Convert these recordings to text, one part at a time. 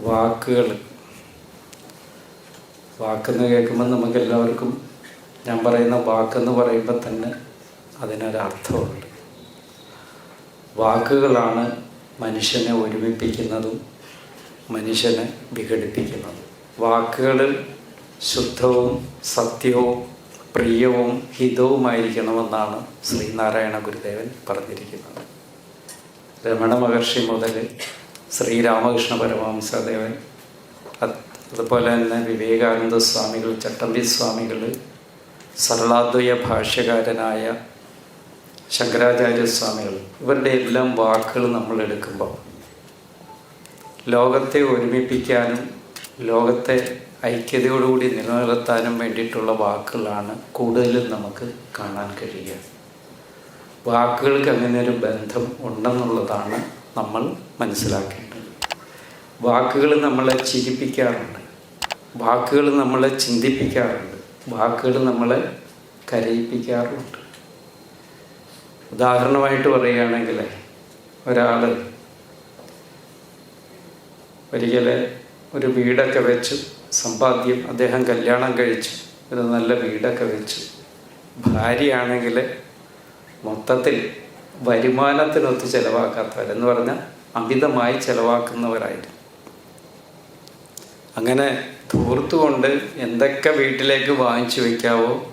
വാക്കുകൾ. വാക്കെന്ന് കേൾക്കുമ്പോൾ നമുക്ക് എല്ലാവർക്കും ഞാൻ പറയുന്ന വാക്കെന്ന് പറയുമ്പോൾ തന്നെ അതിനൊരർത്ഥമുണ്ട്. വാക്കുകളാണ് മനുഷ്യനെ ഒരുമിപ്പിക്കുന്നതും മനുഷ്യനെ വിഘടിപ്പിക്കുന്നതും. വാക്കുകൾ ശുദ്ധവും സത്യവും പ്രിയവും ഹിതവുമായിരിക്കണമെന്നാണ് ശ്രീനാരായണ ഗുരുദേവൻ പറഞ്ഞിരിക്കുന്നത്. രമണ മഹർഷി മുതൽ ശ്രീരാമകൃഷ്ണ പരമഹംസദേവൻ. അതുപോലെ തന്നെ വിവേകാനന്ദ സ്വാമികൾ ചട്ടമ്പി സ്വാമികൾ സരളാദ്വയ ഭാഷ്യകാരനായ ശങ്കരാചാര്യ സ്വാമികൾ. ഇവരുടെ എല്ലാം വാക്കുകൾ നമ്മൾ എടുക്കുമ്പോൾ ലോകത്തെ ഒരുമിപ്പിക്കാനും ലോകത്തെ ഐക്യതയോടുകൂടി നിലനിർത്താനും വേണ്ടിയിട്ടുള്ള വാക്കുകളാണ് കൂടുതലും നമുക്ക് കാണാൻ കഴിയുക. വാക്കുകൾക്ക് അങ്ങനെ ഒരു ബന്ധം ഉണ്ടെന്നുള്ളതാണ് നമ്മൾ മനസ്സിലാക്കേണ്ടത്. വാക്കുകൾ നമ്മളെ ചിരിപ്പിക്കാറുണ്ട്. വാക്കുകൾ നമ്മളെ ചിന്തിപ്പിക്കാറുണ്ട്. വാക്കുകൾ നമ്മളെ കരയിപ്പിക്കാറുണ്ട്. ഉദാഹരണമായിട്ട് പറയുകയാണെങ്കിൽ ഒരാൾ ഒരിക്കൽ ഒരു വീടൊക്കെ വെച്ച് സമ്പാദ്യം അദ്ദേഹം കല്യാണം കഴിച്ചു ഒരു നല്ല വീടൊക്കെ വെച്ചു. ഭാര്യയാണെങ്കിൽ മൊത്തത്തിൽ വരുമാനത്തിനൊത്ത് ചിലവാക്കാത്തവരെന്ന് പറഞ്ഞാൽ അമിതമായി ചിലവാക്കുന്നവരായിരുന്നു അങ്ങനെ ധൂർത്തുകൊണ്ട് എന്തൊക്കെ വീട്ടിലേക്ക് വാങ്ങിച്ചു വയ്ക്കാവോ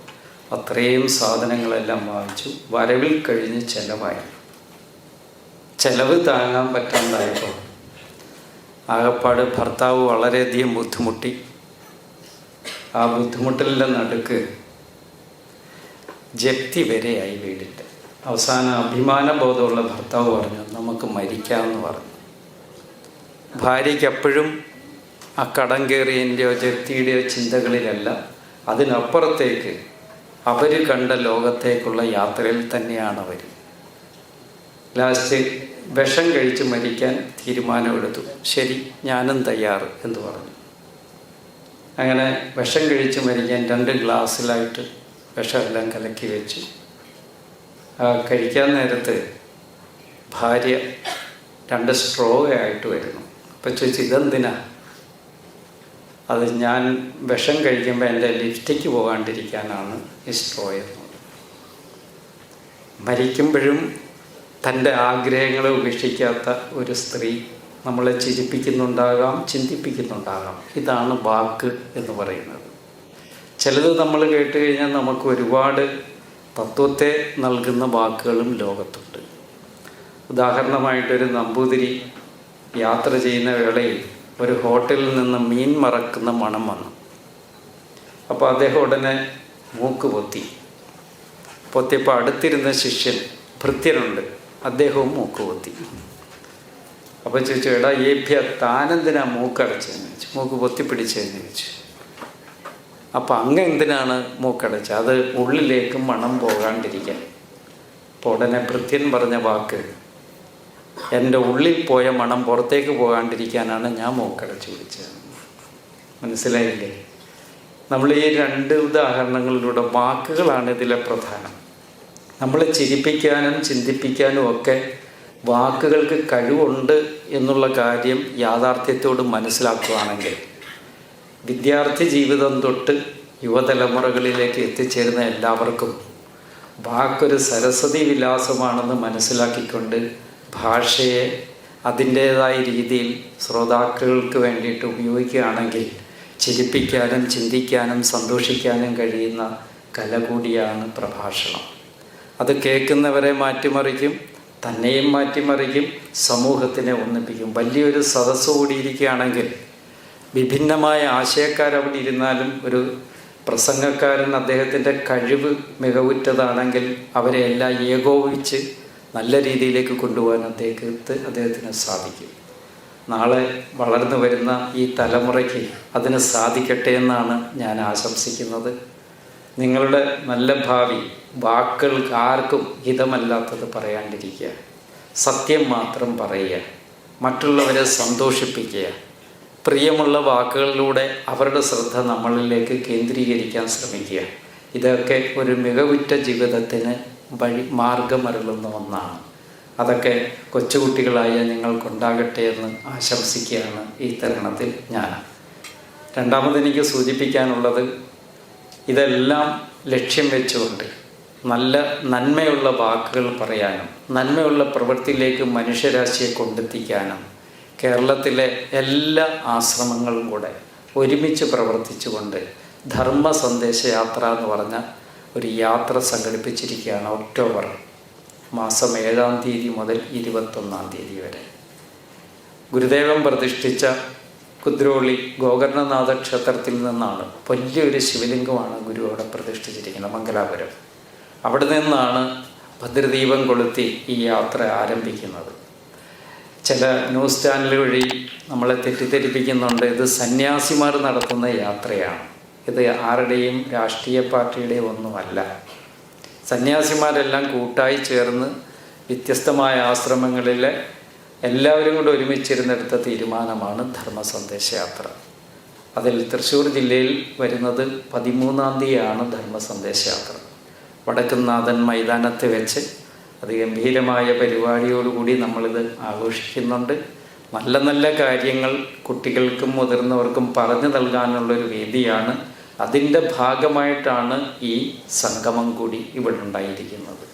അത്രയും സാധനങ്ങളെല്ലാം വാങ്ങിച്ചു. വരവിൽ കഴിഞ്ഞ് ചിലവായി. ചിലവ് താങ്ങാൻ പറ്റാണ്ടായപ്പോൾ ആകപ്പാട് ഭർത്താവ് വളരെയധികം ബുദ്ധിമുട്ടി. ആ ബുദ്ധിമുട്ടലിന്റെ നടുക്ക് ജപ്തി വരെയായി വീടിന്റെ അവസാനം അഭിമാനബോധമുള്ള ഭർത്താവ് പറഞ്ഞു നമുക്ക് മരിക്കാമെന്ന് പറഞ്ഞു. ഭാര്യയ്ക്ക് എപ്പോഴും ആ കടം കയറിയതിന്റെയോ ജപ്തിയുടെയോ ചിന്തകളിലല്ല. അതിനപ്പുറത്തേക്ക് അവർ കണ്ട ലോകത്തേക്കുള്ള യാത്രയിൽ തന്നെയാണ് അവർ ലാസ്റ്റ് വിഷം കഴിച്ച് മരിക്കാൻ തീരുമാനമെടുത്തു. ശരി ഞാനും തയ്യാറ് എന്ന് പറഞ്ഞു. അങ്ങനെ വിഷം കഴിച്ച് മരിക്കാൻ രണ്ട് ഗ്ലാസ്സിലായിട്ട് വിഷമെല്ലാം കലക്കി വെച്ചു. കഴിക്കാൻ നേരത്ത് ഭാര്യ രണ്ട് സ്ട്രോ ആയിട്ട് വരുന്നു. അപ്പം ചോദിച്ചു ഇതെന്തിനാ? അത് ഞാൻ വിഷം കഴിക്കുമ്പോൾ എന്റെ ലിഫ്റ്റിക്ക് പോകാണ്ടിരിക്കാനാണ് ഈ എന്നുള്ളത് മരിക്കുമ്പോഴും തന്റെ ആഗ്രഹങ്ങളെ ഉപേക്ഷിക്കാത്ത ഒരു സ്ത്രീ നമ്മളെ ചിരിപ്പിക്കുന്നുണ്ടാകാം ചിന്തിപ്പിക്കുന്നുണ്ടാകാം. ഇതാണ് വാക്ക് എന്ന് പറയുന്നത്. ചിലത് നമ്മൾ കേട്ട് കഴിഞ്ഞാൽ നമുക്ക് ഒരുപാട് തത്വത്തെ നൽകുന്ന വാക്കുകളും ലോകത്തുണ്ട്. ഉദാഹരണമായിട്ടൊരു നമ്പൂതിരി യാത്ര ചെയ്യുന്ന വേളയിൽ ഒരു ഹോട്ടലിൽ നിന്ന് മീൻ മറക്കുന്ന മണം വന്നു. അപ്പോൾ അദ്ദേഹം ഉടനെ മൂക്ക് പൊത്തി. പൊത്തിയപ്പോൾ അടുത്തിരുന്ന ശിഷ്യൻ ഭൃത്യനുണ്ട്. അദ്ദേഹവും മൂക്ക് പൊത്തി. അപ്പോൾ ചോദിച്ചു എടാ ഏഭ്യ താനെന്തിനാ മൂക്കടച്ചതെന്ന് ചോദിച്ചു. മൂക്ക് പൊത്തി പിടിച്ചതെന്ന് ചോദിച്ചു. അപ്പോൾ അങ്ങ് എന്തിനാണ് മൂക്കടച്ചത്? അത് ഉള്ളിലേക്ക് മണം പോകാണ്ടിരിക്കാൻ. അപ്പോൾ ഉടനെ ഭൃത്യൻ പറഞ്ഞ വാക്ക് എന്റെ ഉള്ളിൽ പോയ മണം പുറത്തേക്ക് പോകാണ്ടിരിക്കാനാണ് ഞാൻ മൂക്കടച്ച് പിടിച്ചത്. മനസ്സിലായില്ലേ? നമ്മൾ ഈ രണ്ട് ഉദാഹരണങ്ങളിലൂടെ വാക്കുകളാണ് ഇതിലെ പ്രധാനം. നമ്മളെ ചിരിപ്പിക്കാനും ചിന്തിപ്പിക്കാനും ഒക്കെ വാക്കുകൾക്ക് കഴിവുണ്ട് എന്നുള്ള കാര്യം യാഥാർത്ഥ്യത്തോട് മനസ്സിലാക്കുകയാണെങ്കിൽ വിദ്യാർത്ഥി ജീവിതം തൊട്ട് യുവതലമുറകളിലേക്ക് എത്തിച്ചേരുന്ന എല്ലാവർക്കും വാക്കൊരു സരസ്വതി വിലാസമാണെന്ന് മനസ്സിലാക്കിക്കൊണ്ട് ഭാഷയെ അതിന്റേതായ രീതിയിൽ ശ്രോതാക്കൾക്ക് വേണ്ടിയിട്ട് ഉപയോഗിക്കുകയാണെങ്കിൽ ചിരിപ്പിക്കാനും ചിന്തിക്കാനും സന്തോഷിക്കാനും കഴിയുന്ന കല കൂടിയാണ് പ്രഭാഷണം. അത് കേൾക്കുന്നവരെ മാറ്റിമറിക്കും തന്നെയും മാറ്റിമറിക്കും സമൂഹത്തിനെ ഒന്നിപ്പിക്കും. വലിയൊരു സദസ്സ് കൂടിയിരിക്കുകയാണെങ്കിൽ വിഭിന്നമായ ആശയക്കാരവിടെ ഇരുന്നാലും ഒരു പ്രസംഗക്കാരൻ അദ്ദേഹത്തിന്റെ കഴിവ് മികവുറ്റതാണെങ്കിൽ അവരെ എല്ലാം ഏകോപിച്ച് നല്ല രീതിയിലേക്ക് കൊണ്ടുപോകാൻ അദ്ദേഹത്തെ അദ്ദേഹത്തിന് സാധിക്കും. നാളെ വളർന്നു വരുന്ന ഈ തലമുറയ്ക്ക് അതിന് സാധിക്കട്ടെ എന്നാണ് ഞാൻ ആശംസിക്കുന്നത്. നിങ്ങളുടെ നല്ല ഭാവി വാക്കുകൾക്ക് ആർക്കും ഹിതമല്ലാത്തത് പറയാണ്ടിരിക്കുക. സത്യം മാത്രം പറയുക. മറ്റുള്ളവരെ സന്തോഷിപ്പിക്കുക. പ്രിയമുള്ള വാക്കുകളിലൂടെ അവരുടെ ശ്രദ്ധ നമ്മളിലേക്ക് കേന്ദ്രീകരിക്കാൻ ശ്രമിക്കുക. ഇതൊക്കെ ഒരു മികവുറ്റ ജീവിതത്തിന് വഴി മാർഗമരുളുന്ന ഒന്നാണ്. അതൊക്കെ കൊച്ചുകുട്ടികളായ ഞങ്ങൾക്കുണ്ടാകട്ടെ എന്ന് ആശംസിക്കുകയാണ് ഈ തരുണത്തിൽ ഞാൻ. രണ്ടാമത് എനിക്ക് സൂചിപ്പിക്കാനുള്ളത് ഇതെല്ലാം ലക്ഷ്യം വെച്ചുകൊണ്ട് നല്ല നന്മയുള്ള വാക്കുകൾ പറയാനും നന്മയുള്ള പ്രവൃത്തിയിലേക്ക് മനുഷ്യരാശിയെ കൊണ്ടെത്തിക്കാനും കേരളത്തിലെ എല്ലാ ആശ്രമങ്ങളും കൂടെ ഒരുമിച്ച് പ്രവർത്തിച്ചുകൊണ്ട് ധർമ്മ സന്ദേശയാത്ര എന്ന് പറഞ്ഞ ഒരു യാത്ര സംഘടിപ്പിച്ചിരിക്കുകയാണ് ഒക്ടോബർ മാസം ഏഴാം തീയതി മുതൽ ഇരുപത്തൊന്നാം തീയതി വരെ. ഗുരുദേവൻ പ്രതിഷ്ഠിച്ച കുദ്രോളി ഗോകർണനാഥ ക്ഷേത്രത്തിൽ നിന്നാണ് വലിയൊരു ശിവലിംഗമാണ് ഗുരു അവിടെ പ്രതിഷ്ഠിച്ചിരിക്കുന്നത് മംഗലാപുരം. അവിടെ നിന്നാണ് ഭദ്രദീപം കൊളുത്തി ഈ യാത്ര ആരംഭിക്കുന്നത്. ചില ന്യൂസ് ചാനൽ വഴി നമ്മളെ തെറ്റിദ്ധരിപ്പിക്കുന്നുണ്ട് ഇത് സന്യാസിമാർ നടത്തുന്ന യാത്രയാണ്. ഇത് ആരുടെയും രാഷ്ട്രീയ പാർട്ടിയുടെയും ഒന്നുമല്ല. സന്യാസിമാരെല്ലാം കൂട്ടായി ചേർന്ന് വ്യത്യസ്തമായ ആശ്രമങ്ങളിലെ എല്ലാവരും കൂടെ ഒരുമിച്ചിരുന്നെടുത്ത തീരുമാനമാണ് ധർമ്മ സന്ദേശയാത്ര അതിൽ തൃശ്ശൂർ ജില്ലയിൽ വരുന്നത് പതിമൂന്നാം തീയതിയാണ് ധർമ്മ സന്ദേശയാത്ര വടക്കുംനാഥൻ മൈതാനത്ത് വെച്ച് അതിഗംഭീരമായ പരിപാടിയോടുകൂടി നമ്മളിത് ആഘോഷിക്കുന്നുണ്ട്. നല്ല നല്ല കാര്യങ്ങൾ കുട്ടികൾക്കും മുതിർന്നവർക്കും പറഞ്ഞു നൽകാനുള്ളൊരു വേദിയാണ് അതിന്റെ ഭാഗമായിട്ടാണ് ഈ സംഗമം കൂടി ഇവിടെ ഉണ്ടായിരിക്കുന്നത്.